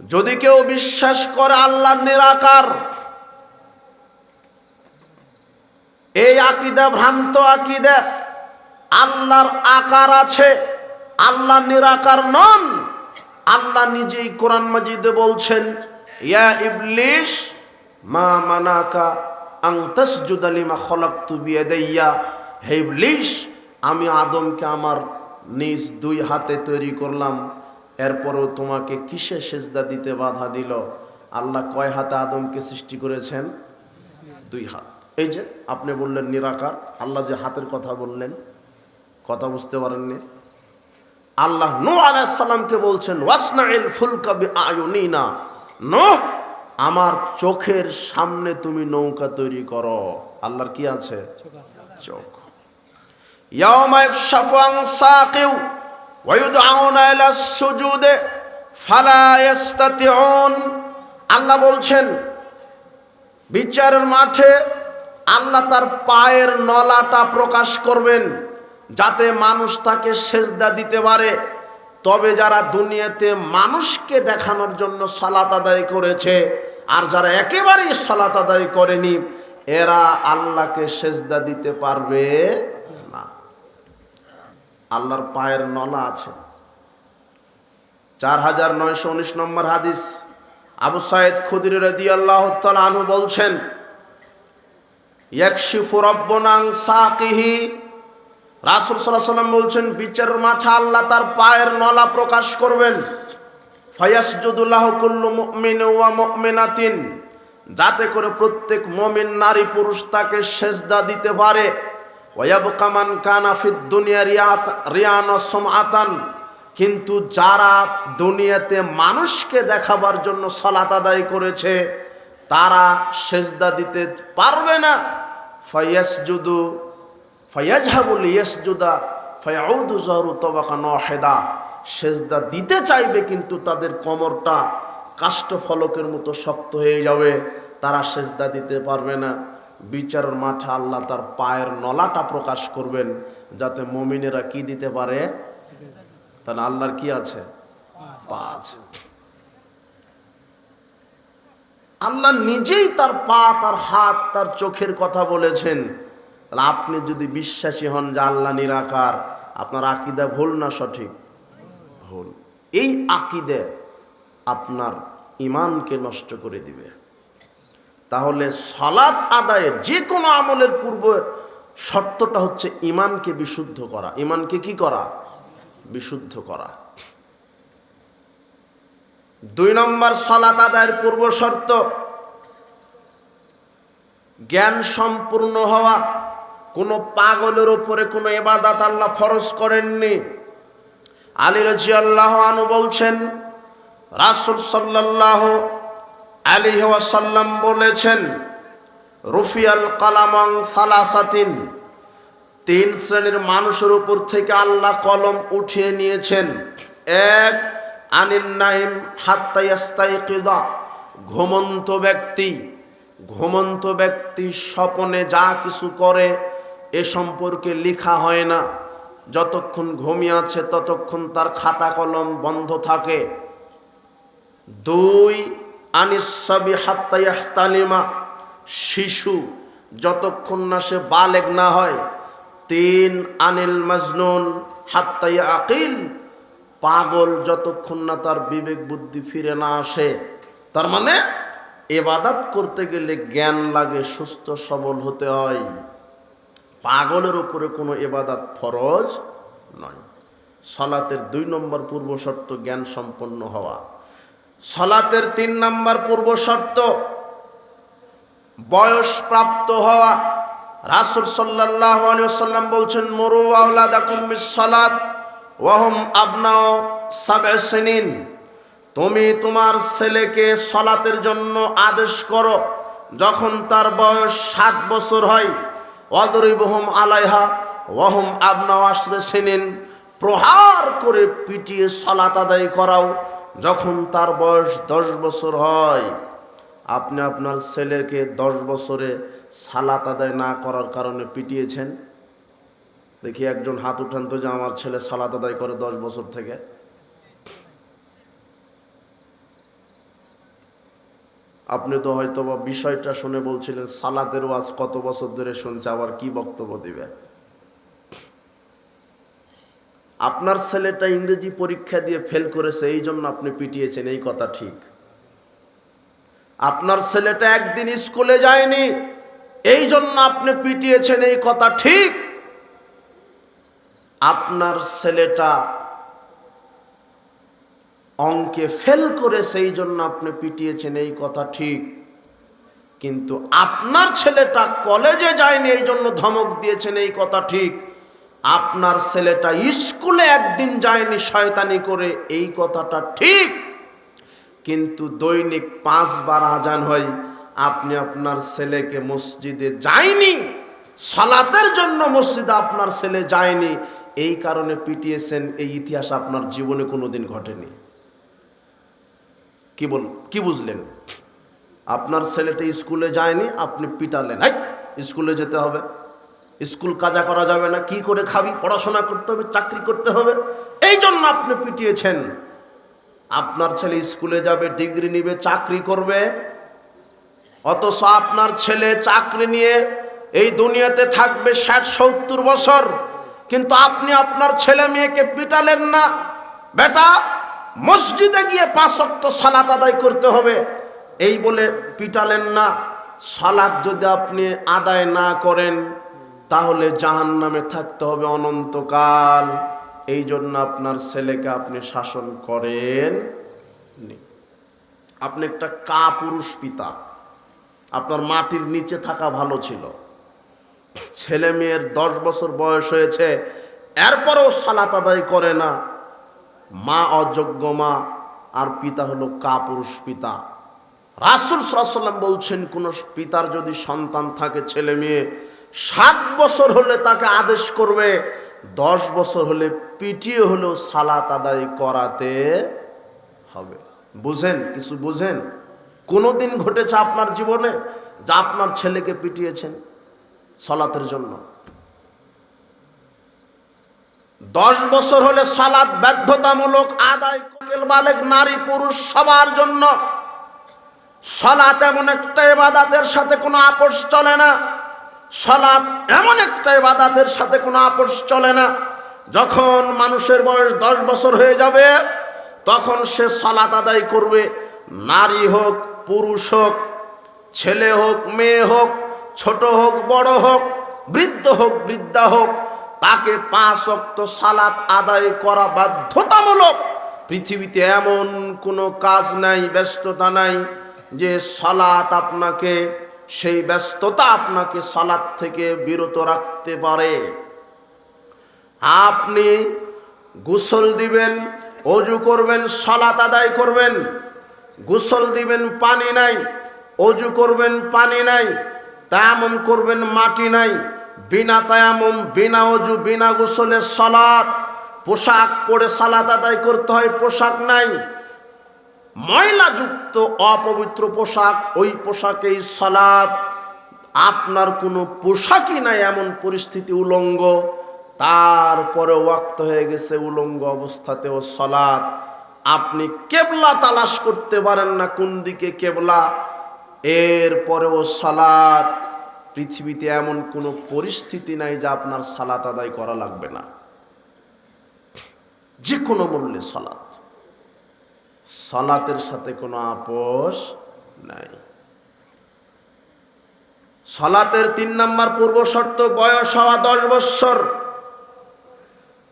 যদি কেউ বিশ্বাস করে আল্লাহ নিরাকার, এই আকিদা ভ্রান্ত আকিদা, আল্লাহর আকার আছে আল্লাহ নিরাকার নন, আল্লাহ নিজেই কোরআন মাজিদে বলছেন, ইয়া ইবলিশ, মা মানাকা আং তাসজুদা লিমা খলাকতু বিয়াদাইয়া। হে ইবলিশ, আমি আদমকে আমার নিজ দুই হাতে তৈরি করলাম। এরপরও তোমাকে কিসে সেজদা দিতে বাধা দিল? আল্লাহ কয় হাতে আদমকে সৃষ্টি করেছেন? দুই হাত। এই যে আপনি বললেন নিরাকার আল্লাহ যে হাতের কথা বললেন কথা বুঝতে পারেননি? আল্লাহ নূহ আলাইসাল্লামকে বলছেন ওয়াসনাইল ফুলকা বি আয়ুনিনা নূহ আমার চোখের সামনে তুমি নৌকা তৈরি করো। আল্লাহর কি আছে? চোখ ইয়াকশাফু আন সাকিউ। আল্লাহ বলছেন, বিচারের মাঠে আল্লাহ তার পায়ের নলাটা প্রকাশ করবেন যাতে মানুষ তাকে সেজদা দিতে পারে। তবে যারা দুনিয়াতে মানুষকে দেখানোর জন্য সালাত আদায় করেছে আর যারা একেবারেই সালাত আদায় করেনি, এরা আল্লাহকে সেজদা দিতে পারবে আল্লাহর পায়ের নলা আছে। চার হাজার নয়শো উনিশ নম্বর হাদিস। আবু সাইদ খুদির রদি আল্লাহ আনহু বলছেন রাসূল সাল্লাল্লাহু সাল্লাম বলছেন বিচারের মাঠে আল্লাহ তার পায়ের নলা প্রকাশ করবেন। ফায়াসজুদুল্লাহ কুল্লু মুমিন ওয়া মুমিনাতিন। যাতে করে প্রত্যেক মুমিন নারী পুরুষ তাকে সেজদা দিতে পারে। ওয়াবকা মান কানা ফিদ দুনিয়া রিয়াত রিয়ান ও সুমআতান। কিন্তু যারা দুনিয়াতে মানুষকে দেখাবার জন্য সালাত আদায় করেছে, তারা সেজদা দিতে পারবে না। ফায়াসজুদু ফায়াজহাবুল ইয়াসজুদা, ফায়াউদু জহরু তবাকা নহেদা সেজদা দিতে চাইবে, কিন্তু তাদের কোমরটা কাষ্ঠফলকের মতো শক্ত হয়ে যাবে। তারা সেজদা দিতে পারবে না। বিচারের মাঠে আল্লাহ তার পায়ের নলাটা প্রকাশ করবেন, যাতে মমিনেরা কি দিতে পারে? তাহলে আল্লাহর কি আছে? পা আছে। আল্লাহ নিজেই তার পা, তার হাত, তার চোখের কথা বলেছেন। তাহলে আপনি যদি বিশ্বাসী হন যে আল্লাহ নিরাকার, আপনার আকিদা ভুল না সঠিক? ভুল। এই আকিদে আপনার ইমানকে নষ্ট করে দিবে। তাহলে সলাৎ আদায়ের যে কোনো আমলের পূর্ব শর্তটা হচ্ছে ইমানকে বিশুদ্ধ করা। ইমানকে কি করা? বিশুদ্ধ করা। দুই নম্বর সলাত আদায়ের পূর্ব শর্ত, জ্ঞান সম্পূর্ণ হওয়া। কোনো পাগলের ওপরে কোনো এবাদাত আল্লাহ ফরজ করেননি। আলী রাজি আল্লাহ আনু বলছেন, রাসুল সাল্লাহ আলী ওয়াসাল্লাম বলেছেন, রুফিয়াল কালামং ফালাসাতিন তিন শ্রেণির মানুষের উপর থেকে আল্লাহ কলম উঠিয়ে নিয়েছেন। এক, আনিন নাইম হাত্তাইস্তাইকিদা ঘুমন্ত ব্যক্তি। ঘুমন্ত ব্যক্তি স্বপনে যা কিছু করে, এ সম্পর্কে লেখা হয় না। যতক্ষণ ঘুমিয়ে আছে, ততক্ষণ তার খাতা কলম বন্ধ থাকে। দুই আনিসাবি হাত্তাইস্তালিমা শিশু, যতক্ষণ না সে বালেগ না হয়, তিন আনিল মাজনুন হাত্তাই আকিল পাগল যতক্ষণ না তার বিবেক বুদ্ধি ফিরে না আসে। তার মানে এবাদাত করতে গেলে জ্ঞান লাগে, সুস্থ, সবল হতে হয়। পাগলের উপরে কোনো এবাদাত ফরজ নয়। সলাতের দুই নম্বর পূর্ব শর্ত জ্ঞান সম্পন্ন হওয়া। সলাতের তিন নম্বর পূর্ব শর্ত, বয়স প্রাপ্ত হওয়া। রাসুল সাল্লাহ সাল্লাম বলছেন, মরু আউলাদাকুম সালাত ওয়াহম আবনাও সাবেসিনিন তুমি তোমার ছেলেকে সলাতের জন্য আদেশ করো, যখন তার বয়স সাত বছর হয়। অদরিবহম আলাইহা, ওয়াহম আবনাও আশ্রে সিনিন। প্রহার করে পিটিয়ে সলাত আদায় করাও। যখন তার বয়স দশ বছর হয়, আপনি আপনার ছেলেকে দশ বছরে সালাত আদায় না করার কারণে পিটিয়েছেন? দেখি একজন হাত উঠান তো যে আমার ছেলে সালাত আদায় করে দশ বছর থেকে। আপনি তো হয়তো বিষয়টা শুনে বলছিলেন, সালাতের ওয়াজ কত বছর ধরে শুনছে, আবার কি বক্তব্য দিবে? আপনার ছেলেটা ইংরেজি পরীক্ষা দিয়ে ফেল করেছে, এই জন্য আপনি পিটিয়েছেন, এই কথা ঠিক। আপনার ছেলেটা একদিন স্কুলে যায়নি, এই জন্য আপনি পিটিয়েছেন, এই কথা ঠিক। আপনার ছেলেটা অঙ্কে ফেল করে, সেই জন্য আপনি পিটিয়েছেন, এই কথা ঠিক। কিন্তু আপনার ছেলেটা কলেজে যায়নি, এই জন্য ধমক দিয়েছেন, এই কথা ঠিক। আপনার ছেলেটা স্কুলে একদিন যায়নি শয়তানি করে, এই কথাটা ঠিক। কিন্তু দৈনিক পাঁচবার আজান হয়, আপনি আপনার ছেলেকে মসজিদে যায়নি, সালাতের জন্য মসজিদে আপনার ছেলে যায়নি, এই কারণে পিটিয়েছেন, এই ইতিহাস আপনার জীবনে কোনোদিন ঘটেনি। কি বল, কি বুঝলেন? আপনার ছেলেটা স্কুলে যায়নি, আপনি পিটালেন। এই স্কুলে যেতে হবে। স্কুল কাজা করা যাবে না, কি করে খাবি? পড়াশোনা করতে হবে, চাকরি করতে হবে। এই জন্য আপনি পিটিয়েছেন। আপনার ছেলে স্কুলে যাবে, ডিগ্রি নিবে, চাকরি করবে। অথচ আপনার ছেলে চাকরি নিয়ে এই দুনিয়াতে থাকবে ষাট, সত্তর বছর। কিন্তু আপনি আপনার ছেলে মেয়েকে পিটালেন না। বেটা, মসজিদে গিয়ে পাঁচ অক্ত সালাত আদায় করতে হবে। এই বলে পিটালেন না। সালাদ যদি আপনি আদায় না করেন তাহলে জাহান নামে থাকতে হবে অনন্তকাল। এই জন্য আপনার ছেলেকে আপনি শাসন করেন আপনি একটা কা পুরুষ পিতা। আপনার মাটির নিচে থাকা ভালো ছিল। ছেলে মেয়ের দশ বছর বয়স হয়েছে, এরপরেও সালাত আদায় করে না। মা অযোগ্য মা, আর পিতা হলো কা পুরুষ পিতা। রাসুল সাল্লাম বলছেন, কোন পিতার যদি সন্তান থাকে, ছেলে মেয়ে সাত বছর হলে তাকে আদেশ করবে, দশ বছর হলে পিটিয়ে হলেও সালাত আদায় করাতে হবে। বুঝেন, কিছু বুঝেন? কোনোদিন ঘটেছে আপনার জীবনে যা আপনার ছেলেকে পিটিয়েছেন সলাতের জন্য? দশ বছর হলে সালাত বাধ্যতামূলক আদায় বালেক নারী পুরুষ সবার জন্য। সলাত এমন একটা এবাদাতের সাথে কোনো আপোষ চলে না। সলাত এমন একটা এবাদাতের সাথে কোনো আপোষ চলে না। যখন মানুষের বয়স দশ বছর হয়ে যাবে, তখন সে সলাত আদায় করবে। নারী হোক, পুরুষ হোক, ছেলে হোক, মেয়ে হোক, ছোট হোক, বড় হোক, বৃদ্ধ হোক, বৃদ্ধা হোক, তাকে পাঁচ অক্ত সালাত আদায় করা বাধ্যতামূলক। পৃথিবীতে এমন কোনো কাজ নাই, ব্যস্ততা নাই যে সালাত আপনাকে সেই ব্যস্ততা আপনাকে সালাত থেকে বিরত রাখতে পারে। আপনি গোসল দিবেন, অজু করবেন সালাত আদায় করবেন, গোসল দিবেন, পানি নাই, অজু করবেন, পানি নাই, তায়ামম করবেন, মাটি নাই, বিনা তায়ামম, বিনা অজু, বিনা গোসলে সালাত পোশাক পরে সালাত আদায় করতে হয়, পোশাক নাই ময়লাযুক্ত অপবিত্র পোশাক, ওই পোশাকেই সালাত। আপনার কোনো পোশাকই নাই এমন পরিস্থিতি উলঙ্গ। তারপরে ওয়াক্ত হয়ে গেছে উলঙ্গ অবস্থাতেও সলাদ আপনি কেবলা তালাশ করতে পারেন না কোন দিকে কেবলা। এরপরেও সালাত। পৃথিবীতে এমন কোনো পরিস্থিতি নাই যা আপনার সালাত আদায় করা লাগবে না। যে কোনো মূল্যে সালাত। সালাতের সাথে কোনো আপোষ নাই। সলাতের তিন নম্বর পূর্ব শর্ত, বয়স হওয়া দশ বৎসর।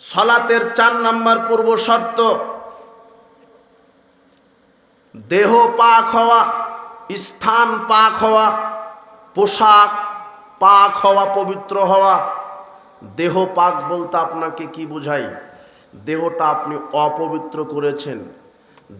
সলাতের চার নম্বর পূর্ব শর্ত, দেহ পাক হওয়া, স্থান পাক হওয়া, পোশাক পাক হওয়া, পবিত্র হওয়া। দেহ পাক বলতে আপনাকে কি বোঝাই দেহটা আপনি অপবিত্র করেছেন।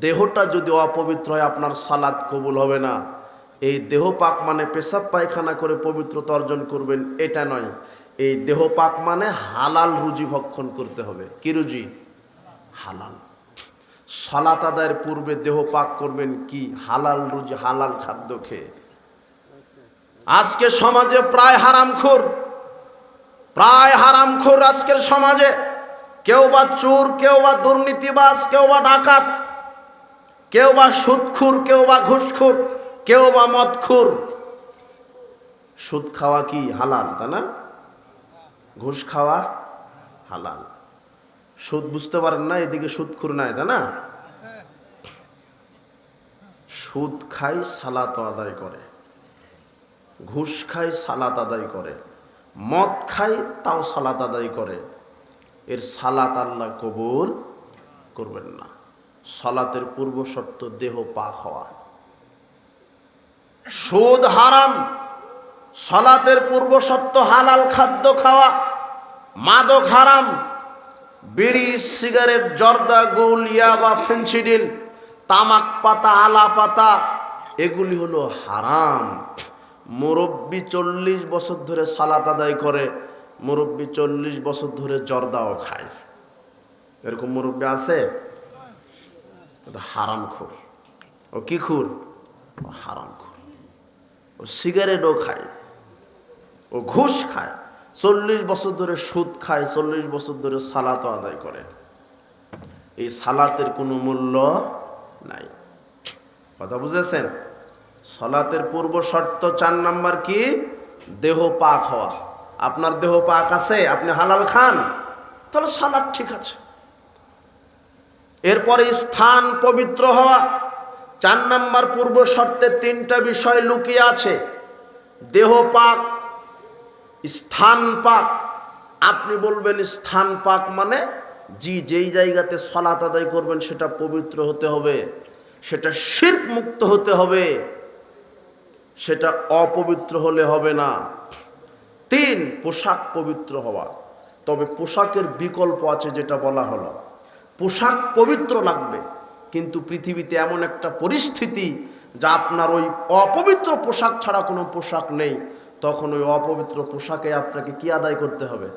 দেহটা যদি অপবিত্র হয়, আপনার সালাদ কবুল হবে না। এই দেহ পাক মানে পেশাব পায়খানা করে পবিত্রতা অর্জন করবেন, এটা নয়। এই দেহ পাক মানে হালাল রুজি ভক্ষণ করতে হবে। কি রুজি? হালাল। সালাত আদায়ের পূর্বে দেহ পাক করবেন কি? হালাল রুজি, হালাল খাদ্য খেয়ে। আজকে সমাজে প্রায় হারামখোর। প্রায় হারামখোর আজকের সমাজে। কেউ বা চোর, কেউ বা দুর্নীতিবাজ, কেউ বা ডাকাত। কেউ বা সুদখুর কেউ বা ঘুষখুর, কেউ বা মদখুর। সুদ খাওয়া কি হালাল, তাই না? ঘুষ খাওয়া হালাল। সুদ বুঝতে পারেন না, এদিকে সুদখুর নাই, তাই না? সুদ খাই সালাত আদায় করে। ঘুষ খাই সালাত আদায় করে। মদ খাই তাও সালাত আদায় করে। এর সালাত আল্লাহ কবুল করবেন না। সালাতের পূর্ব শর্ত, দেহ পাক হওয়া। সুদ হারাম, সলাতের পূর্ব শর্ত, হালাল খাদ্য খাওয়া। মাদক হারাম, বিড়ি, সিগারেট, জর্দা গুল ইয়াবা ফেন্সিডিল তামাক পাতা, আলা পাতা, এগুলি হলো হারাম। মুরব্বী চল্লিশ বছর ধরে সালাত আদায় করে, মুরব্বী চল্লিশ বছর ধরে জর্দাও খায়। এরকম মুরব্বী আছে? এটা হারাম খুর। ও কি খুর? ও হারাম খুর। ও সিগারেটও খায়। ও ঘুষ খায়। চল্লিশ বছর ধরে সুদ খায়, চল্লিশ বছর ধরে সালাতও আদায় করে। এই সালাতের কোনো মূল্য নাই। কথা বুঝেছেন? সলাতের পূর্ব শর্ত চার নাম্বার কি? দেহ পাক হওয়া। আপনার দেহ পাক আছে? আপনি হালাল খান? তাহলে সালাদ ঠিক আছে। এরপরে স্থান পবিত্র হওয়া। চার নাম্বার পূর্ব শর্তে তিনটা বিষয় লুকিয়ে আছে। দেহ পাক, স্থান পাক। আপনি বলবেন স্থান পাক মানে জি, যেই জায়গাতে সলাত আদায় করবেন সেটা পবিত্র হতে হবে, সেটা শির্ক মুক্ত হতে হবে, সেটা অপবিত্র হলে হবে না। তিন, পোশাক পবিত্র হওয়া। তবে পোশাকের বিকল্প আছে যেটা বলা হলো। পোশাক পবিত্র লাগবে, কিন্তু পৃথিবীতে এমন একটা পরিস্থিতি যা আপনার ওই অপবিত্র পোশাক ছাড়া কোনো পোশাক নেই, তখন ওই অপবিত্র পোশাকে আপনাকে কি আদায় করতে হবে?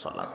সলাৎ